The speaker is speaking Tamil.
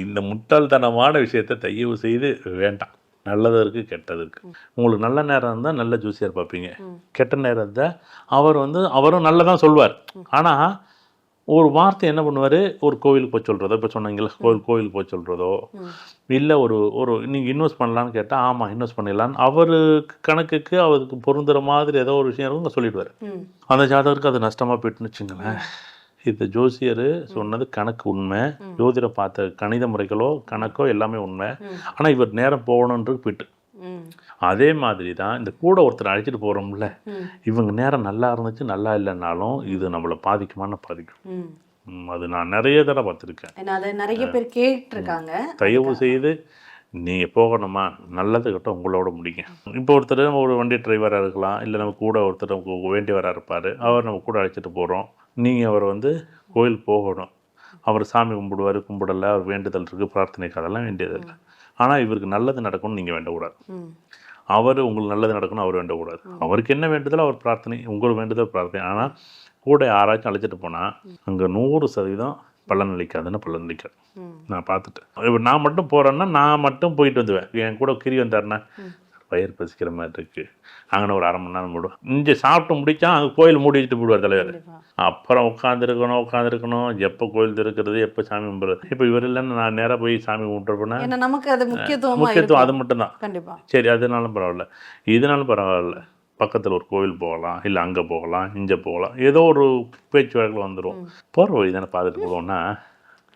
இந்த முட்டாள்தனமான விஷயத்தை தயவு செய்து வேண்டாம். நல்லது இருக்கு கெட்டது இருக்கு. உங்களுக்கு நல்ல நேரம் இருந்தால் நல்ல ஜூசியர் பார்ப்பீங்க கெட்ட நேரம் இருந்தால் அவர் வந்து அவரும் நல்லதான் சொல்வார். ஆனால் ஒரு வார்த்தை என்ன பண்ணுவார்? ஒரு கோவிலுக்கு போய் சொல்கிறதோ இப்போ சொன்னீங்களா கோவில் கோவிலுக்கு போய் சொல்கிறதோ இல்லை ஒரு ஒரு நீங்கள் இன்வெஸ்ட் பண்ணலான்னு கேட்டால் ஆமாம் இன்வெஸ்ட் பண்ணிடலான்னு அவர் கணக்குக்கு அவருக்கு பொருந்துற மாதிரி ஏதோ ஒரு விஷயம் இருக்கும் சொல்லிடுவார். அந்த ஜாதகருக்கு அது நஷ்டமாக போயிட்டுன்னு வச்சுங்களேன். இந்த ஜோசியர் சொன்னது கணக்கு உண்மை. ஜோதிடம் பார்த்த கணித முறைகளோ கணக்கோ எல்லாமே உண்மை. ஆனால் இவர் நேரம் போகணுன்றது போயிட்டு. அதே மாதிரி தான் இந்த கூட ஒருத்தர் அழைச்சிட்டு போகிறோம்ல இவங்க நேரம் நல்லா இருந்துச்சு நல்லா இல்லைன்னாலும் இது நம்மளை பாதிக்குமான்னு பாதிக்கும். அது நான் நிறைய தடவை பார்த்துருக்கேன். நிறைய பேர் கேட்டிருக்காங்க. தயவு செய்து நீங்கள் போகணுமா? நல்லது கிட்ட உங்களோட முடிங்க. இப்போ ஒருத்தர் ஒரு வண்டி டிரைவராக இருக்கலாம் இல்லை நம்ம கூட ஒருத்தர் நமக்கு வேண்டியவராக இருப்பார். அவர் நம்ம கூட அழைச்சிட்டு போகிறோம் நீங்கள் அவர் வந்து கோயில் போகணும். அவர் சாமி கும்பிடுவார் கும்பிடல அவர் வேண்டுதல் இருக்குது பிரார்த்தனைக்கு அதெல்லாம் வேண்டியதில்லை. ஆனால் இவருக்கு நல்லது நடக்கணும்னு நீங்கள் வேண்டக்கூடாது. அவர் உங்களுக்கு நல்லது நடக்கணும் அவர் வேண்டக்கூடாது. அவருக்கு என்ன வேண்டுதலோ அவர் பிரார்த்தனை உங்களுக்கு வேண்டுதல் பிரார்த்தனை. ஆனால் கூட யாராச்சும் அழைச்சிட்டு போனால் அங்கே நூறு சதவீதம் பலன் அளிக்காதுன்னு பலன் அளிக்காது ம். நான் பார்த்துட்டேன். இப்போ நான் மட்டும் போகிறேன்னா நான் மட்டும் போயிட்டு வந்துவேன். என் கூட கிரி வந்தாருன்னா வயிறு பசிக்கிற மாதிரி இருக்கு. அங்கே ஒரு அரை மணி நேரம் மூடும் இங்கே சாப்பிட்டு முடிச்சா அங்கே கோயில் மூடி வச்சுட்டு போடுவார் தலைவர். அப்புறம் உட்காந்துருக்கணும் உட்காந்துருக்கணும் எப்போ கோயில் திறக்கிறது எப்போ சாமி கும்பிடுறது. இப்போ இவர் இல்லைன்னு நான் நேராக போய் சாமி கும்பிட்டுருப்பேன்னா நமக்கு அது முக்கியத்துவமா முக்கியத்துவம் அது மட்டும்தான். கண்டிப்பா. சரி அதனாலும் பரவாயில்ல. இதனாலும் பரவாயில்ல. பக்கத்தில் ஒரு கோவில் போகலாம் இல்லை அங்கே போகலாம் இங்கே போகலாம் ஏதோ ஒரு பேச்சு வழக்கில் வந்துடும் போகிற வழி தானே பார்த்துட்டு போகணும்னா